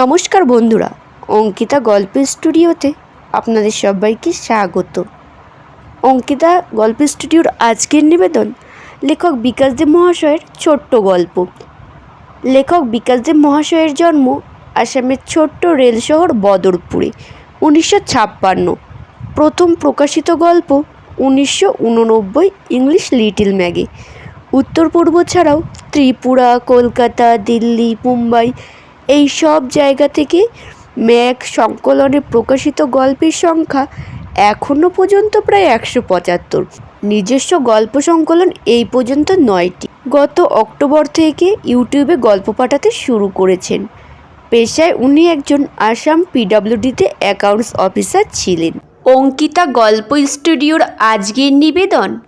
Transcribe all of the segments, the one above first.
নমস্কার বন্ধুরা, অঙ্কিতা গল্প স্টুডিওতে আপনাদের সবাইকে স্বাগত। অঙ্কিতা গল্প স্টুডিওর আজকের নিবেদন লেখক বিকাশদেব মহাশয়ের ছোট্ট গল্প। লেখক বিকাশদেব মহাশয়ের জন্ম আসামের ছোট্ট রেল শহর বদরপুরে, উনিশশো ছাপ্পান্ন। প্রথম প্রকাশিত গল্প উনিশশো উননব্বই ইংলিশ লিটিল ম্যাগে। উত্তর পূর্ব ছাড়াও ত্রিপুরা, কলকাতা, দিল্লি, মুম্বাই এই সব জায়গা থেকে ম্যাগ সংকলনে প্রকাশিত গল্পের সংখ্যা এখনও পর্যন্ত প্রায় একশো পঁচাত্তর। নিজস্ব গল্প সংকলন এই পর্যন্ত নয়টি। গত অক্টোবর থেকে ইউটিউবে গল্প পাঠাতে শুরু করেছেন। পেশায় উনি একজন আসাম পিডাব্লিউডিতে অ্যাকাউন্টস অফিসার ছিলেন। অঙ্কিতা গল্প স্টুডিওর আজকের নিবেদন।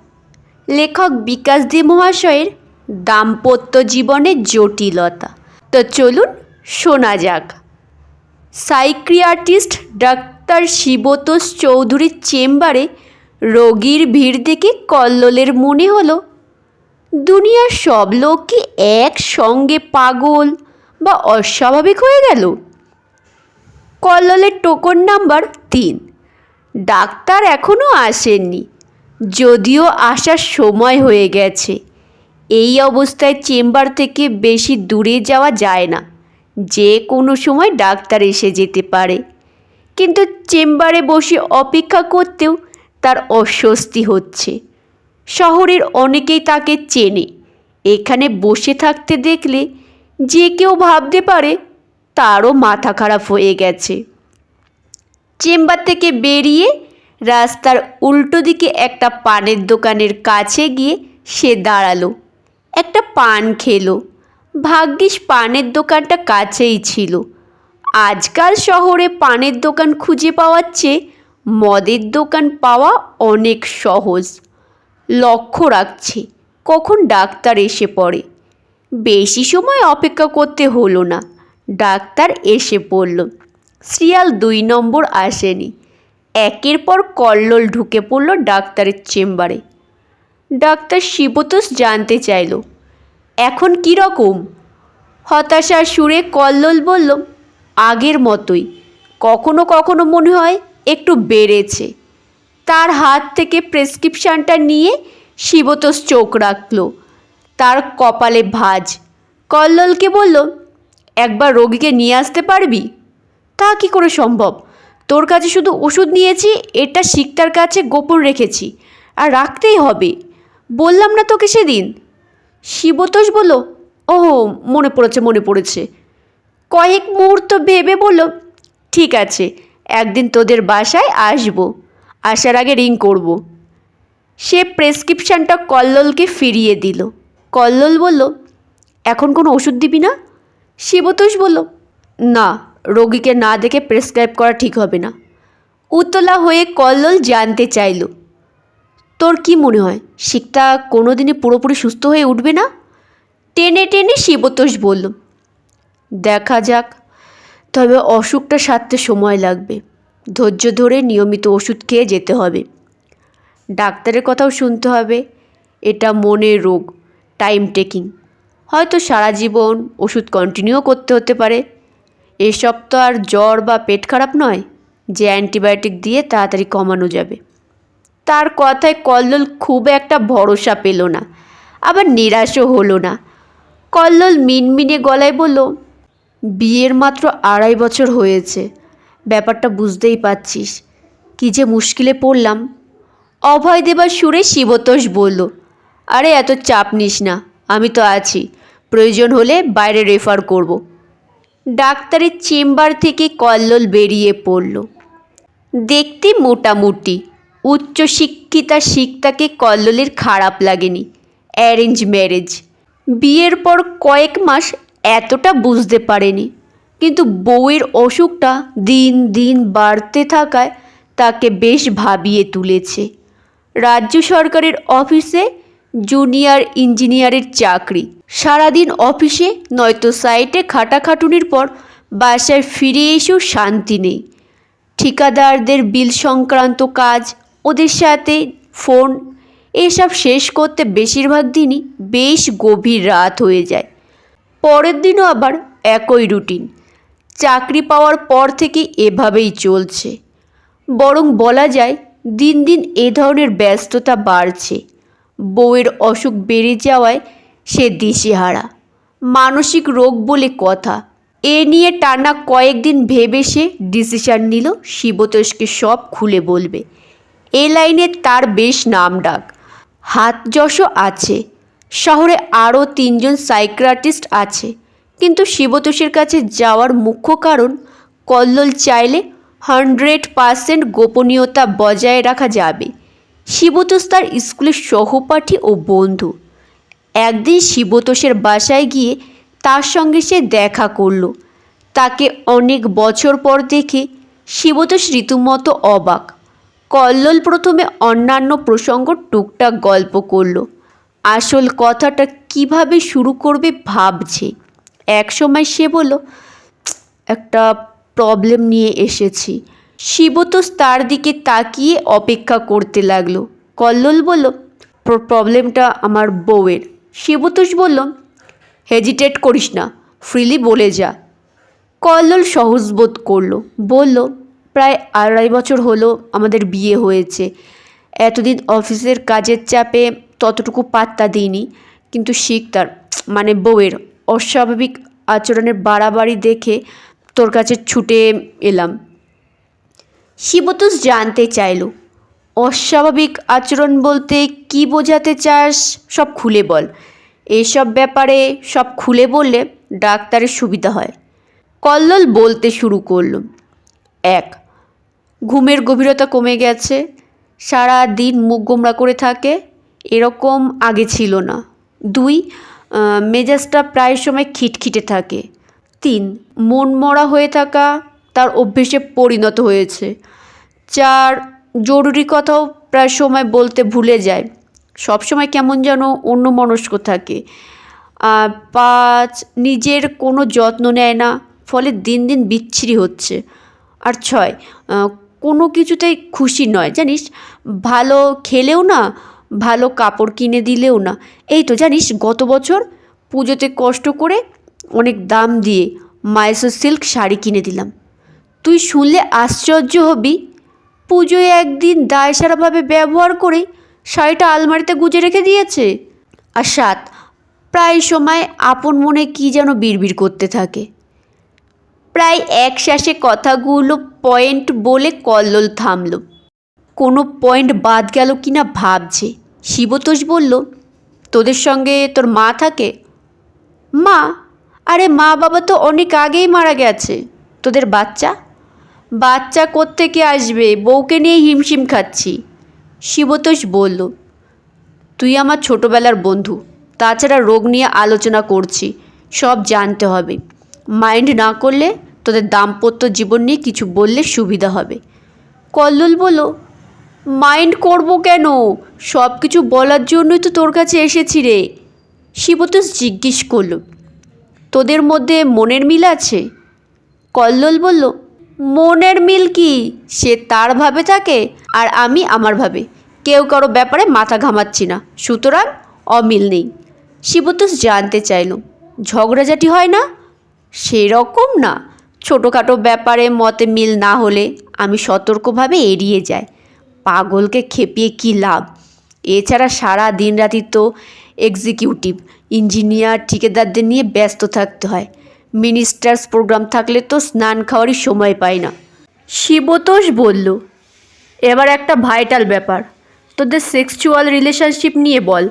লেখক বিকাশ দে মহাশয়ের দাম্পত্য জীবনের জটিলতা। তো চলুন শোনা যাক। সাইক্রিয়াটিস্ট ডাক্তার শিবতোষ চৌধুরীর চেম্বারে রোগীর ভিড় দেখে কল্লোলের মনে হলো, দুনিয়ার সব লোক কি একসঙ্গে পাগল বা অস্বাভাবিক হয়ে গেল? কল্লোলের টোকন নাম্বার তিন। ডাক্তার এখনও আসেননি, যদিও আসার সময় হয়ে গেছে। এই অবস্থায় চেম্বার থেকে বেশি দূরে যাওয়া যায় না। যে কোনো সময় ডাক্তার এসে যেতে পারে। কিন্তু চেম্বারে বসে অপেক্ষা করতেও তার অস্বস্তি হচ্ছে। শহরের অনেকেই তাকে চেনে। এখানে বসে থাকতে দেখলে যে কেউ ভাবতে পারে তারও মাথা খারাপ হয়ে গেছে। চেম্বার থেকে বেরিয়ে রাস্তার উল্টো দিকে একটা পানের দোকানের কাছে গিয়ে সে দাঁড়াল। একটা পান খেলো। ভাগ্যিস পানের দোকানটা কাছেই ছিল। আজকাল শহরে পানের দোকান খুঁজে পাওয়ার চেয়ে মদের দোকান পাওয়া অনেক সহজ। লক্ষ্য রাখছে, কখন ডাক্তার এসে পড়ে। বেশি সময় অপেক্ষা করতে হলো না, ডাক্তার এসে পড়ল। সিরিয়াল দুই নম্বর আসেনি। একের পর কল্লোল ঢুকে পড়ল ডাক্তারের চেম্বারে। ডাক্তার শিবতোষ জানতে চাইল, এখন কী রকম? হতাশার সুরে কল্লোল বলল, আগের মতোই। কখনো কখনো মনে হয় একটু বেড়েছে। তার হাত থেকে প্রেসক্রিপশানটা নিয়ে শিবতোষ চোখ রাখল। তার কপালে ভাঁজ। কল্লোলকে বলল, একবার রোগীকে নিয়ে আসতে পারবি? তা কি করে সম্ভব? তোর কাছে শুধু ওষুধ নিয়েছি, এটা শিকটার কাছে গোপন রেখেছি, আর রাখতেই হবে। বললাম না তোকে সেদিন? শিবতোষ বলল ও মনে পড়েছে মনে পড়েছে। কয়েক মুহূর্ত ভেবে বলল, ঠিক আছে, একদিন তোদের বাসায় আসব। আসার আগে রিং করব। সে প্রেসক্রিপশানটা কল্লোলকে ফিরিয়ে দিল। কল্লোল বলল, এখন কোনো ওষুধ দিবি না? শিবতোষ বলল, না, রোগীকে না দেখে প্রেসক্রাইব করা ঠিক হবে না। উতলা হয়ে কল্লোল জানতে চাইল, তোর কি মনে হয় শিকটা কোনোদিনই পুরোপুরি সুস্থ হয়ে উঠবে না? টেনে টেনে শিবতোষ বলল, দেখা যাক, তবে অসুখটা সারতে সময় লাগবে। ধৈর্য ধরে নিয়মিত ওষুধ খেয়ে যেতে হবে। ডাক্তারের কথাও শুনতে হবে। এটা মনের রোগ টাইম টেকিং হয়তো সারা জীবন ওষুধ কন্টিনিউ করতে হতে পারে। এসব তো আর জ্বর বা পেট খারাপ নয়, যে অ্যান্টিবায়োটিক দিয়ে তাড়াতাড়ি কমানো যাবে। তার কথায় কল্লোল খুব একটা ভরসা পেল না। আবার নিরাশও হলো না। কল্লোল মিনমিনে গলায় বলল, বিয়ের মাত্র আড়াই বছর হয়েছে। ব্যাপারটা বুঝতেই পারছিস। কী যে মুশকিলে পড়লাম। অভয় দেবার সুরে শিবতোষ বলল, আরে এত চাপ নিস না, আমি তো আছি। প্রয়োজন হলে বাইরে রেফার করব। ডাক্তারের চেম্বার থেকে কল্লোল বেরিয়ে পড়ল। দেখতে মোটামুটি। উচ্চশিক্ষিতা শিক্ষাকে কল্লোলের খারাপ লাগেনি। Arrange marriage. বিয়ের পর কয়েক মাস এতটা বুঝতে পারেনি। কিন্তু বউয়ের অসুখটা দিন দিন বাড়তে থাকায় তাকে বেশ ভাবিয়ে তুলেছে। রাজ্য সরকারের অফিসে জুনিয়র ইঞ্জিনিয়ারের চাকরি। সারাদিন অফিসে, নয়তো সাইটে খাটাখাটুনির পর বাসায় ফিরে এসেও শান্তি নেই। ঠিকাদারদের বিল সংক্রান্ত কাজ, ওদের সাথে ফোন এসব শেষ করতে বেশিরভাগ দিনই বেশ গভীর রাত হয়ে যায়। পরের দিনও আবার একই রুটিন। চাকরি পাওয়ার পর থেকে এভাবেই চলছে। বরং বলা যায়, দিন দিন এ ধরনের ব্যস্ততা বাড়ছে। বউয়ের অসুখ বেড়ে যাওয়ায় সে দিশেহারা। মানসিক রোগ বলে কথা। এ নিয়ে টানা কয়েকদিন ভেবে সে ডিসিশন নিল শিবতোষকে সব খুলে বলবে। এ লাইনে তার বেশ নাম ডাক হাত যশও আছে। শহরে আরও তিনজন সাইক্রাটিস্ট আছে। কিন্তু শিবতোষের কাছে যাওয়ার মুখ্য কারণ, কল্লোল চাইলে হান্ড্রেড পারসেন্ট গোপনীয়তা বজায় রাখা যাবে। শিবতোষ তার স্কুলের সহপাঠী ও বন্ধু। একদিন শিবতোষের বাসায় গিয়ে তার সঙ্গে সে দেখা করল। তাকে অনেক বছর পর দেখে শিবতোষ রীতিমতো অবাক। কল্লোল প্রথমে অন্যান্য প্রসঙ্গ টুকটাক গল্প করল। আসল কথাটা কীভাবে শুরু করবে ভাবছে। একসময় সে বলল একটা প্রবলেম নিয়ে এসেছি। শিবতোষ তার দিকে তাকিয়ে অপেক্ষা করতে লাগল। কল্লোল বলল প্রবলেমটা আমার বউয়ের। শিবতোষ বলল হেজিটেট করিস না ফ্রিলি বলে যা। কল্লোল সহজ বোধ করল, বলল প্রায় আড়াই বছর হলো আমাদের বিয়ে হয়েছে। এতদিন অফিসের কাজের চাপে ততটুকু পাত্তা দিইনি, কিন্তু শিকদার মানে বউয়ের অস্বাভাবিক আচরণের বাড়াবাড়ি দেখে তোর কাছে ছুটে এলাম। শিবতোষ জানতে চাইল, অস্বাভাবিক আচরণ বলতে কি বোঝাতে চাস সব খুলে বল। এসব ব্যাপারে সব খুলে বললে ডাক্তারের সুবিধা হয়। কল্লোল বলতে শুরু করল, এক ঘুমের গভীরতা কমে গেছে, সারা দিন মুখ গোমরা করে থাকে, এরকম আগে ছিল না। দুই মেজাজটা প্রায় সময় খিটখিটে থাকে। তিন, মন মরা হয়ে থাকা তার অভ্যেসে পরিণত হয়েছে। চার, জরুরি কথাও প্রায় সময় বলতে ভুলে যায়। সব সময় কেমন যেন অন্য মনস্ক থাকে পাঁচ, নিজের কোনো যত্ন নেয় না, ফলে দিন দিন বিচ্ছিরি হচ্ছে। আর ছয় কোনো কিছুতেই খুশি নয়, জানিস? ভালো খেলেও না, ভালো কাপড় কিনে দিলেও না। এই তো, জানিস, গত বছর পুজোতে কষ্ট করে অনেক দাম দিয়ে মাইসো সিল্ক শাড়ি কিনে দিলাম। তুই শুনলে আশ্চর্য হবি। পুজোয় একদিন দায়সারাভাবে ব্যবহার করে শাড়িটা আলমারিতে গুজে রেখে দিয়েছে। আর সাত, প্রায় সময় আপন মনে কী যেন বিড়বিড় করতে থাকে। প্রায় এক শ্বাসে কথাগুলো পয়েন্ট বলে কল্লোল থামল। কোনো পয়েন্ট বাদ গেল কি না ভাবছে। শিবতোষ বলল, তোদের সঙ্গে তোর মা থাকে? মা? আরে মা বাবা তো অনেক আগেই মারা গেছে। তোদের বাচ্চা? বাচ্চা কোত্থেকে আসবে? বউকে নিয়ে হিমশিম খাচ্ছি। শিবতোষ বলল, তুই আমার ছোটোবেলার বন্ধু। তাছাড়া রোগ নিয়ে আলোচনা করছি। সব জানতে হবে। মাইন্ড না করলে তোদের দাম্পত্য জীবন নিয়ে কিছু বললে সুবিধা হবে। কল্লোল বলল, মাইন্ড করব কেন? সব কিছু বলার জন্যই তো তোর কাছে এসেছি রে। শিবতোষ জিজ্ঞেস করল, তোদের মধ্যে মনের মিল আছে? কল্লোল বলল, মনের মিল কি? সে তার ভাবে থাকে আর আমি আমার ভাবে। কেউ কারও ব্যাপারে মাথা ঘামাচ্ছি না, সুতরাং অমিল নেই। শিবতোষ জানতে চাইল, ঝগড়াঝাটি হয় না? সেরকম না। ছোটোখাটো ব্যাপারে মতে মিল না হলে আমি সতর্কভাবে এড়িয়ে যাই। পাগলকে খেপিয়ে কী লাভ? এছাড়া সারা দিন রাতি তো এক্সিকিউটিভ ইঞ্জিনিয়ার ঠিকাদারদের নিয়ে ব্যস্ত থাকতে হয়। মিনিস্টার্স প্রোগ্রাম থাকলে তো স্নান খাওয়ারই সময় পাই না। শিবতোষ বলল, এবার একটা ভাইটাল ব্যাপার। তোদের সেক্সুয়াল রিলেশনশিপ নিয়ে বল,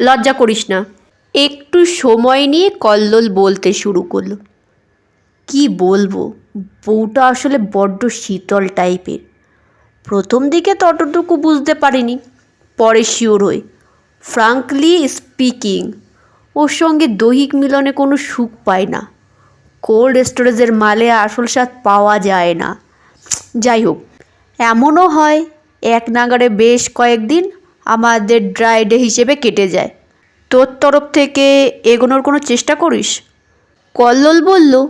লজ্জা করিস না। একটু সময় নিয়ে কল্লোল বলতে শুরু করল। কি বলব? বউটা আসলে বড্ড শীতল টাইপের। প্রথম দিকে ততটুকু বুঝতে পারিনি, পরে শিওর হই। ফ্রাঙ্কলি স্পিকিং ওর সঙ্গে দৈহিক মিলনে কোনো সুখ পায় না। কোল্ড স্টোরেজের মালে আসল স্বাদ পাওয়া যায় না। যাই হোক, এমনও হয় এক নাগারে বেশ কয়েকদিন আমাদের ড্রাই ডে হিসেবে কেটে যায়। তোর তরফ থেকে এগোনোর কোনো চেষ্টা করিস? কল্লোল বলল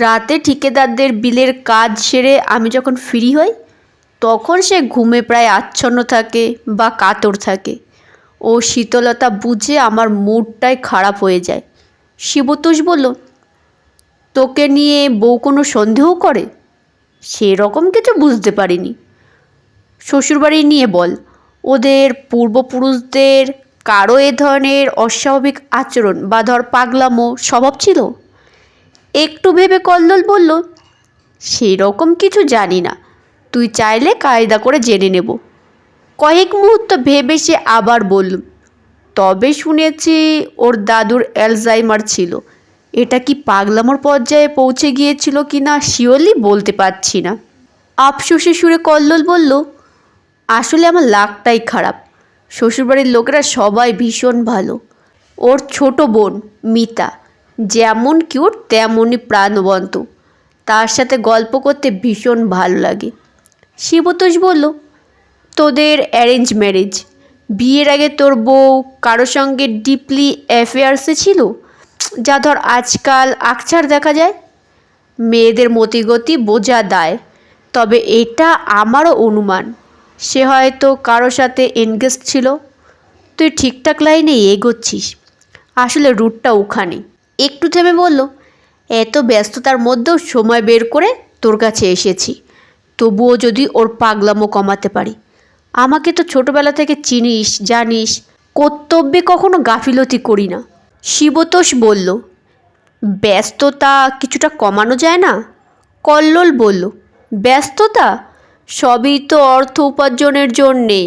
রাতে ঠিকাদারদের বিলের কাজ সেরে আমি যখন ফ্রি হই, তখন সে ঘুমে প্রায় আচ্ছন্ন থাকে বা কাতর থাকে। ও শীতলতা বুঝে আমার মুডটাই খারাপ হয়ে যায়। শিবতোষ বলল, তোকে নিয়ে বউ কোনো সন্দেহ করে? সেরকম কিছু বুঝতে পারিনি। শ্বশুরবাড়ি নিয়ে বল, ওদের পূর্বপুরুষদের কারও এ ধরনের অস্বাভাবিক আচরণ বা ধর পাগলামো স্বভাব ছিল? একটু ভেবে কল্লোল বলল, সেরকম কিছু জানি না। তুই চাইলে কায়দা করে জেনে নেব। কয়েক মুহূর্ত ভেবে সে আবার বলল, তবে শুনেছি ওর দাদুর অ্যালজাইমার ছিল। এটা কি পাগলামোর পর্যায়ে পৌঁছে গিয়েছিল কি না শিওরলি বলতে পারছি না। আফসোসে সুরে কল্লোল বলল, আসলে আমার লাকটাই খারাপ। শ্বশুরবাড়ির লোকেরা সবাই ভীষণ ভালো। ওর ছোট বোন মিতা যেমন কিউট তেমনই প্রাণবন্ত। তার সাথে গল্প করতে ভীষণ ভালো লাগে। শিবতোষ বলল, তোদের অ্যারেঞ্জ ম্যারেজ বিয়ের আগে তোর বউ কারোর সঙ্গে ডিপলি অ্যাফেয়ার্সে ছিল? যা ধর আজকাল আকছার দেখা যায়? মেয়েদের মতিগতি বোঝা দায়। তবে এটা আমারও অনুমান। সে হয়তো কারোর সাথে এনগেজ ছিল। তুই ঠিকঠাক লাইনে এগোচ্ছিস। আসলে রুটটা ওখানে একটু থেমে বলল, এত ব্যস্ততার মধ্যেও সময় বের করে তোর কাছে এসেছি। তবুও যদি ওর পাগলামো কমাতে পারি। আমাকে তো ছোটবেলা থেকে চিনিস, জানিস, কর্তব্যে কখনো গাফিলতি করি না। শিবতোষ বলল, ব্যস্ততা কিছুটা কমানো যায় না? কল্লোল বলল, ব্যস্ততা? সবই তো অর্থ উপার্জনের জন্যে।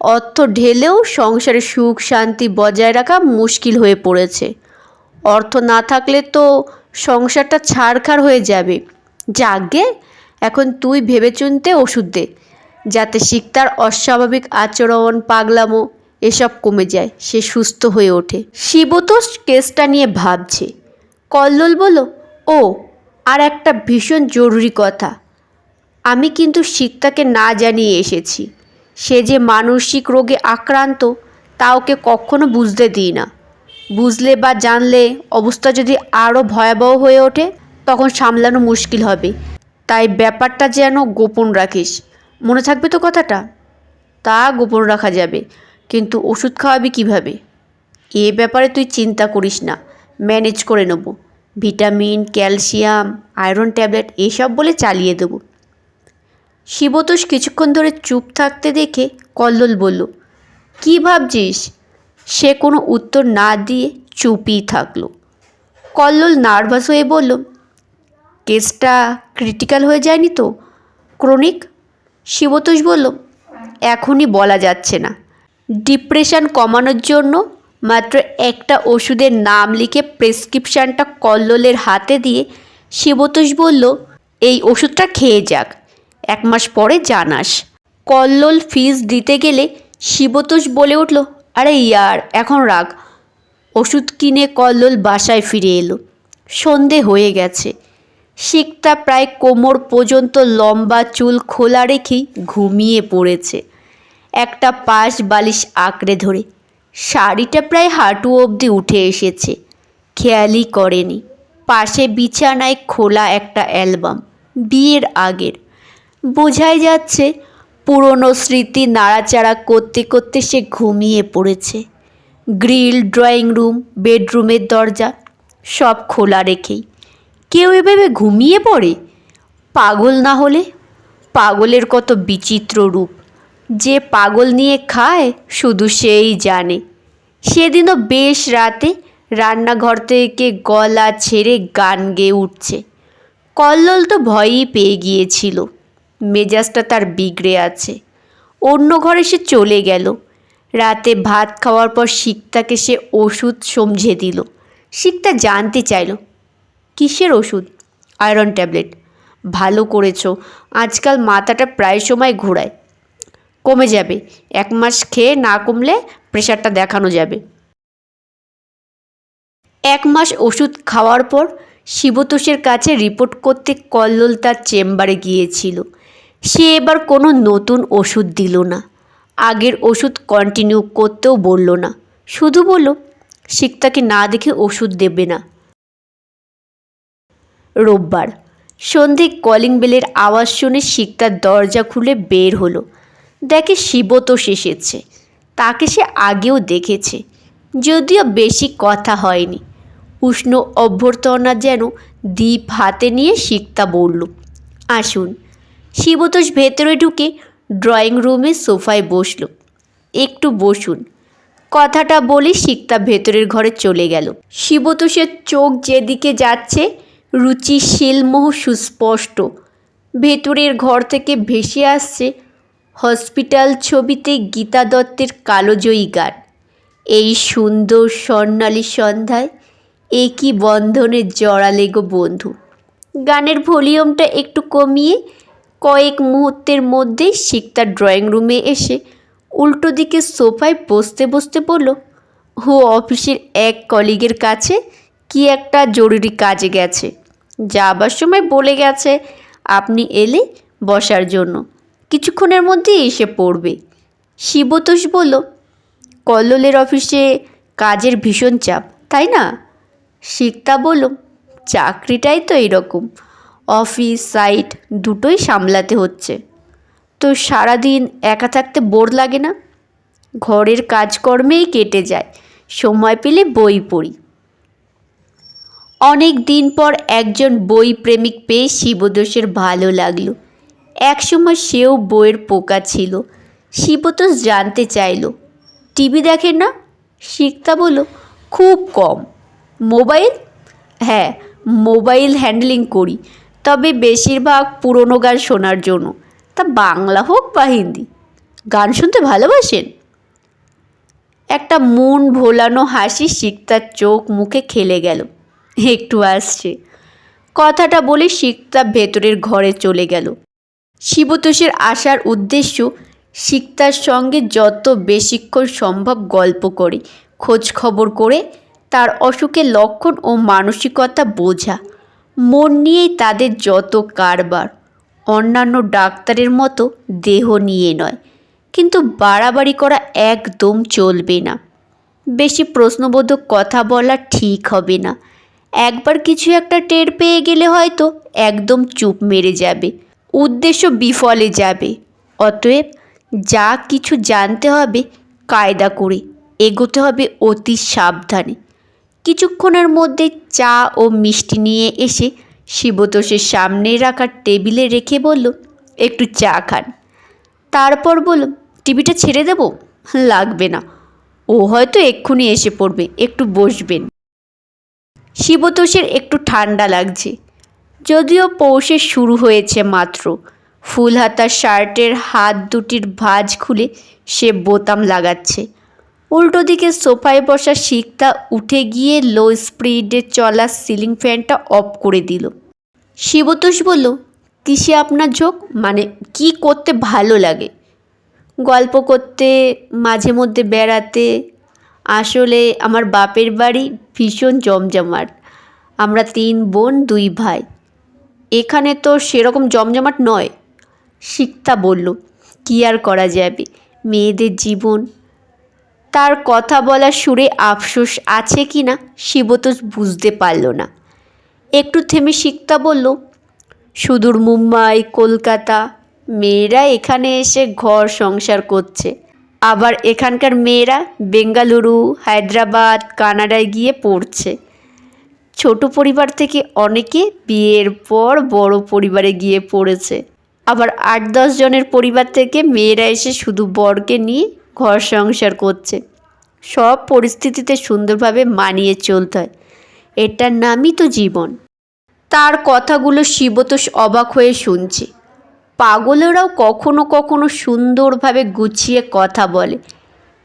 অর্থ ঢেলেও সংসারে সুখ, শান্তি বজায় রাখা মুশকিল হয়ে পড়েছে। অর্থ না থাকলে তো সংসারটা ছাড়খাড় হয়ে যাবে। যাগে, এখন তুই ভেবেচিন্তে ওষুধ দে, যাতে শিকতার অস্বাভাবিক আচরণ, পাগলামো এসব কমে যায়, সে সুস্থ হয়ে ওঠে। শিবতোষ কেসটা নিয়ে ভাবছে। কল্লোল বলো ও, আর একটা ভীষণ জরুরি কথা। আমি কিন্তু শিকতাকে না জানিয়ে এসেছি। সে যে মানসিক রোগে আক্রান্ত, তা ওকে কখনো বুঝতে দিই না। বুঝলে বা জানলে অবস্থা যদি আরও ভয়াবহ হয়ে ওঠে, তখন সামলানো মুশকিল হবে। তাই ব্যাপারটা যেন গোপন রাখিস। মনে থাকবে তো কথাটা? তা গোপন রাখা যাবে, কিন্তু ওষুধ খাওয়াবি কীভাবে? এ ব্যাপারে তুই চিন্তা করিস না, ম্যানেজ করে নেব। ভিটামিন, ক্যালসিয়াম, আয়রন ট্যাবলেট এসব বলে চালিয়ে দেবো। শিবতোষ কিছুক্ষণ ধরে চুপ থাকতে দেখে কল্লোল বলল, কি ভাবছিস? সে কোনো উত্তর না দিয়ে চুপই থাকল। কল্লোল নার্ভাস হয়ে বলল, কেসটা ক্রিটিক্যাল হয়ে যায়নি তো? ক্রনিক শিবতোষ বলল, এখনই বলা যাচ্ছে না। ডিপ্রেশন কমানোর জন্য মাত্র একটা ওষুধের নাম লিখে প্রেসক্রিপশানটা কল্লোলের হাতে দিয়ে শিবতোষ বলল, এই ওষুধটা খেয়ে যাক, এক মাস পরে জানাস। কল্লোল ফিস দিতে গেলে শিবতোষ বলে উঠল আরে ইয়ার, এখন রাখ ওষুধ কিনে কল্লোল বাসায় ফিরে এলো। সন্ধে হয়ে গেছে। শিকতা প্রায় কোমর পর্যন্ত লম্বা চুল খোলা রেখেই ঘুমিয়ে পড়েছে। একটা পাশ বালিশ আঁকড়ে ধরে। শাড়িটা প্রায় হাঁটু অবধি উঠে এসেছে। খেয়ালই করেনি। পাশে বিছানায় খোলা একটা অ্যালবাম। বিয়ের আগের। বোঝাই যাচ্ছে পুরনো স্মৃতি নাড়াচাড়া করতে করতে সে ঘুমিয়ে পড়েছে। গ্রিল, ড্রয়িং রুম, বেডরুমের দরজা সব খোলা রেখেই। কেউ এভাবে ঘুমিয়ে পড়ে? পাগল না হলে? পাগলের কত বিচিত্র রূপ। যে পাগল নিয়ে খায়, শুধু সেই জানে। সেদিনও বেশ রাতে রান্নাঘর থেকে গলা ছেড়ে গান গেয়ে উঠছে। কল্লোল তো ভয়ই পেয়ে গিয়েছিল। মেজাজটা তার বিগড়ে আছে। অন্য ঘরে সে চলে গেল। রাতে ভাত খাওয়ার পর শিকতাকে সে ওষুধ সমঝে দিল। শিকতা জানতে চাইল, কিসের ওষুধ? Iron tablet. ভালো করেছ, আজকাল মাথাটা প্রায় সময় ঘোরায়। কমে যাবে, এক মাস খেয়ে না কমলে প্রেশারটা দেখানো যাবে। এক মাস ওষুধ খাওয়ার পর শিবতোষের কাছে রিপোর্ট করতে কল্লোল তার চেম্বারে গিয়েছিল। সে এবার কোনো নতুন ওষুধ দিল না। আগের ওষুধ কন্টিনিউ করতেও বলল না। শুধু বলল শিকতাকে না দেখে ওষুধ দেবে না। রোববার, সন্ধে কলিং বেলের আওয়াজ শুনে শিকতার দরজা খুলে বের হলো। দেখে শিবতোষ এসেছে তাকে সে আগেও দেখেছে। যদিও বেশি কথা হয়নি। উষ্ণ অভ্যর্থনা যেন দ্বীপ হাতে নিয়ে শিক্তা বলল, আসুন। শিবতোষ ভেতরে ঢুকে ড্রয়িং রুমে সোফায় বসল। একটু বসুন। কথাটা বলে শিক্তা ভেতরের ঘরে চলে গেল। শিবতোষের চোখ যেদিকে যাচ্ছে রুচি শিলমোহ সুস্পষ্ট। ভেতরের ঘর থেকে ভেসে আসছে হসপিটাল ছবিতে গীতা দত্তের কালোজয়ী গান। এই সুন্দর স্বর্ণালী সন্ধ্যায় একই বন্ধনে জড়ালে গো বন্ধু। গানের ভলিউমটা একটু কমিয়ে কয়েক মুহূর্তের মধ্যেই শিকতার ড্রয়িং রুমে এসে উল্টো দিকে সোফায় বসতে বসতে বলল ও অফিসের এক কলিগের কাছে কি একটা জরুরি কাজে গেছে। যাবার সময় বলে গেছে, আপনি এলে বসার জন্য। কিছুক্ষণের মধ্যেই এসে পড়বে। শিবতোষ বলল, কল্লোলের অফিসে কাজের ভীষণ চাপ, তাই না? শিক্তা বলল, চাকরিটাই তো এইরকম অফিস, সাইট দুটোই সামলাতে হচ্ছে। তো সারাদিন একা থাকতে বোর লাগে না? ঘরের কাজকর্মেই কেটে যায়, সময় পেলে বই পড়ি। অনেক দিন পর একজন বই প্রেমিক পেয়ে শিবদোষের ভালো লাগল। একসময় সেও বইয়ের পোকা ছিল। শিবতোষ জানতে চাইলো, টিভি দেখে না? শিক্তা বলো খুব কম। মোবাইল? হ্যাঁ মোবাইল হ্যান্ডলিং করি। তবে বেশিরভাগ পুরনো গান শোনার জন্য। তা বাংলা হোক বা হিন্দি, গান শুনতে ভালোবাসেন? একটা মন ভোলানো হাসি শিক্তার চোখ মুখে খেলে গেল। একটু আসছে। কথাটা বলে শিক্তা ভেতরের ঘরে চলে গেল। শিবতোষের আসার উদ্দেশ্য শিক্তার সঙ্গে যত বেশিক্ষণ সম্ভব গল্প করে, খোঁজ খবর করে, তার অসুখের লক্ষণ ও মানসিকতা বোঝা। মন নিয়েই তাদের যত কারবার, অন্যান্য ডাক্তারের মতো দেহ নিয়ে নয়, কিন্তু বাড়াবাড়ি করা একদম চলবে না। বেশি প্রশ্নবোধক কথা বলা ঠিক হবে না। একবার কিছু একটা টের পেয়ে গেলে হয়তো একদম চুপ মেরে যাবে, উদ্দেশ্য বিফলে যাবে। অতএব যা কিছু জানতে হবে কায়দা করে এগোতে হবে অতি সাবধানে। কিছুক্ষণের মধ্যে চা ও মিষ্টি নিয়ে এসে শিবতোষের সামনে রাখা টেবিলে রেখে বলল, একটু চা খান। তারপর বলল, টিভিটা ছেড়ে দেব? লাগবে না। ও হয়তো এক্ষুনি এসে পড়বে, একটু বসবেন। শিবতোষের একটু ঠান্ডা লাগছে। যদিও পৌষে শুরু হয়েছে মাত্র ফুল হাতা শার্টের হাত দুটির ভাঁজ খুলে সে বোতাম লাগাচ্ছে। উল্টো দিকে সোফায় বসা শিকতা উঠে গিয়ে লো স্পিডে চলা সিলিং ফ্যানটা অফ করে দিল। শিবতোষ বলল, কিসে আপনার ঝোঁক? মানে কি করতে ভালো লাগে? গল্প করতে, মাঝে মধ্যে বেড়াতে। আসলে আমার বাপের বাড়ি ভীষণ জমজমাট। আমরা তিন বোন, দুই ভাই। এখানে তো সেরকম জমজমাট নয়। শিক্তা বলল, কী আর করা যাবে? মেয়েদের জীবন তার কথা বলার সুরে আফসোস আছে কি না শিবতোষ বুঝতে পারল না। একটু থেমে শিক্তা বলল, সুদূর মুম্বাই, কলকাতা, মেয়েরা এখানে এসে ঘর সংসার করছে। আবার এখানকার মেয়েরা বেঙ্গালুরু, হায়দ্রাবাদ, কানাডায় গিয়ে পড়ছে। ছোট পরিবার থেকে অনেকে বিয়ের পর বড় পরিবারে গিয়ে পড়েছে। আবার আট দশ জনের পরিবার থেকে মেয়েরা এসে শুধু বরকে নিয়ে ঘর সংসার করছে। সব পরিস্থিতিতে সুন্দরভাবে মানিয়ে চলতে হয়। এটার নামই তো জীবন। তার কথাগুলো শিবতোষ অবাক হয়ে শুনছে। পাগলেরাও কখনো কখনো সুন্দরভাবে গুছিয়ে কথা বলে।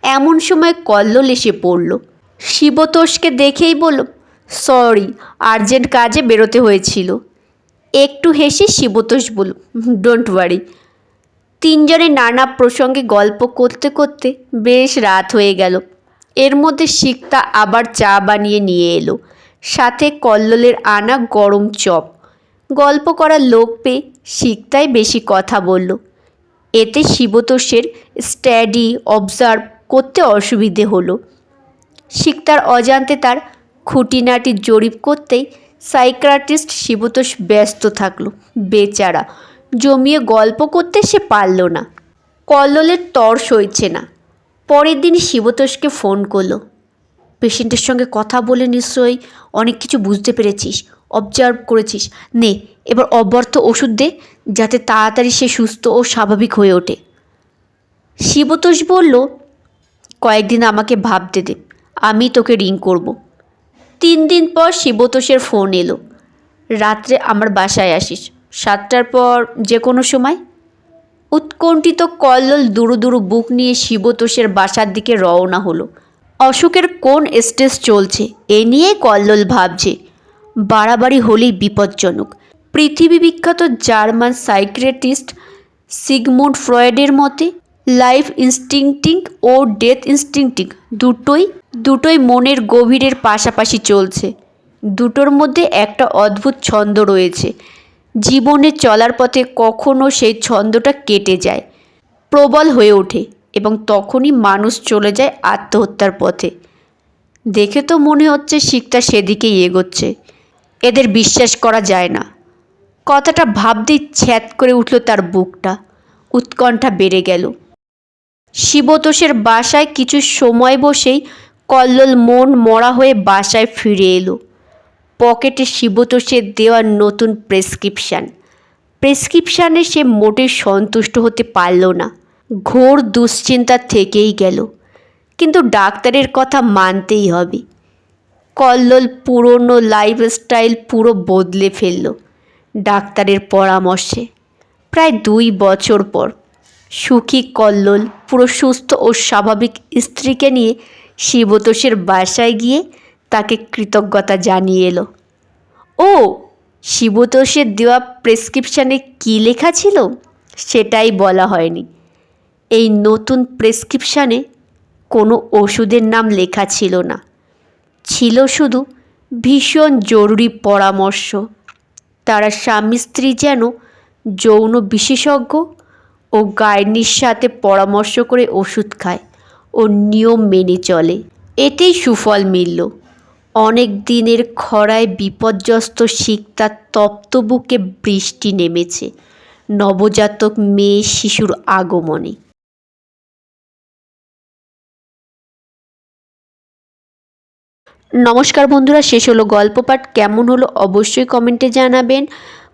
এমন সময় কল্লোল এসে পড়ল। শিবতোষকে দেখেই বলল, সরি, আর্জেন্ট কাজে বেরোতে হয়েছিল। একটু হেসে শিবতোষ বলল, ডোন্ট ওয়ারি। তিনজনে নানা প্রসঙ্গে গল্প করতে করতে বেশ রাত হয়ে গেল। এর মধ্যে শিক্তা আবার চা বানিয়ে নিয়ে এলো। সাথে কল্লোলের আনা গরম চপ। গল্প করার লোক পেয়ে শিক্তাই বেশি কথা বলল। এতে শিবতোষের স্ট্যাডি অবজার্ভ করতে অসুবিধে হলো। শিক্তার অজান্তে তার খুঁটিনাটি জরিপ করতেই সাইক্রাটিস্ট শিবতোষ ব্যস্ত থাকল। বেচারা জমিয়ে গল্প করতে সে পারল না। কল্লোলের তর সইছে না। পরের দিন শিবতোষকে ফোন করল। পেশেন্টের সঙ্গে কথা বলে নিশ্চয়ই অনেক কিছু বুঝতে পেরেছিস অবজার্ভ করেছিস। নে, এবার অব্যর্থ ওষুধ দে, যাতে তাড়াতাড়ি সে সুস্থ ও স্বাভাবিক হয়ে ওঠে। শিবতোষ বলল, কয়েকদিন আমাকে ভাবতে দে, আমি তোকে রিং করব। তিন দিন পর শিবতোষের ফোন এলো, রাত্রে আমার বাসায় আসিস। সাতটার পর যে কোনো সময়? উৎকণ্ঠিত কল্লোল দুরু দুরু বুক নিয়ে শিবতোষের বাসার দিকে রওনা হলো। অশোকের কোন স্টেজ চলছে? এ নিয়ে কল্লোল ভাবছে। বাড়াবাড়ি হলেই বিপজ্জনক। পৃথিবী বিখ্যাত জার্মান সাইক্রেটিস্ট সিগমুন্ড ফ্রয়েডের মতে, লাইফ ইনস্টিংটিং ও ডেথ ইনস্টিংটিং দুটোই দুটোই মনের গভীরের পাশাপাশি চলছে। দুটোর মধ্যে একটা অদ্ভুত ছন্দ রয়েছে। জীবনে চলার পথে কখনো সেই ছন্দটা কেটে যায়, প্রবল হয়ে ওঠে এবং তখনই মানুষ চলে যায় আত্মহত্যার পথে। দেখে তো মনে হচ্ছে শিখটা সেদিকেই এগোচ্ছে। এদের বিশ্বাস করা যায় না। কথাটা ভাবতেই ছ্যাত করে উঠল তার বুকটা। উৎকণ্ঠা বেড়ে গেল। শিবতোষের বাসায় কিছু সময় বসেই কল্লোল মন মরা হয়ে বাসায় ফিরে এলো। পকেটে শিবতোষের দেওয়া নতুন প্রেসক্রিপশান। প্রেসক্রিপশানে সে মোটে সন্তুষ্ট হতে পারল না। ঘোর দুশ্চিন্তা থেকেই গেল। কিন্তু ডাক্তারের কথা মানতেই হবে। কল্লোল পুরনো লাইফস্টাইল পুরো বদলে ফেলল ডাক্তারের পরামর্শে। প্রায় দুই বছর পর সুখী কল্লোল পুরো সুস্থ ও স্বাভাবিক স্ত্রীকে নিয়ে শিবতোষের বাসায় গিয়ে তাকে কৃতজ্ঞতা জানিয়ে এলো। ও, শিবতোষের দেওয়া প্রেসক্রিপশানে কী লেখা ছিল? সেটাই বলা হয়নি। এই নতুন প্রেসক্রিপশানে কোনো ওষুধের নাম লেখা ছিল না। ছিল শুধু ভীষণ জরুরি পরামর্শ। তারা স্বামী স্ত্রী যেন যৌন বিশেষজ্ঞ ও গাইনির সাথে পরামর্শ করে ওষুধ খায় ও নিয়ম মেনে চলে। এতেই সুফল মিলল। অনেক দিনের খরায় বিপর্যস্ত শিকতার তপ্ত বুকে বৃষ্টি নেমেছে। নবজাতক মেয়ে শিশুর আগমনে। নমস্কার বন্ধুরা, শেষ হলো গল্প পাঠ। কেমন হলো অবশ্যই কমেন্টে জানাবেন।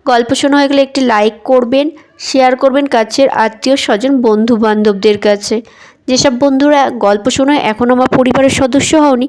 গল্প শোনা হয়ে গেলে একটি লাইক করবেন, শেয়ার করবেন কাছের আত্মীয় স্বজন বন্ধু বান্ধবদের কাছে। যেসব বন্ধুরা গল্প শোনায়, এখন আমার পরিবারের সদস্য হওনি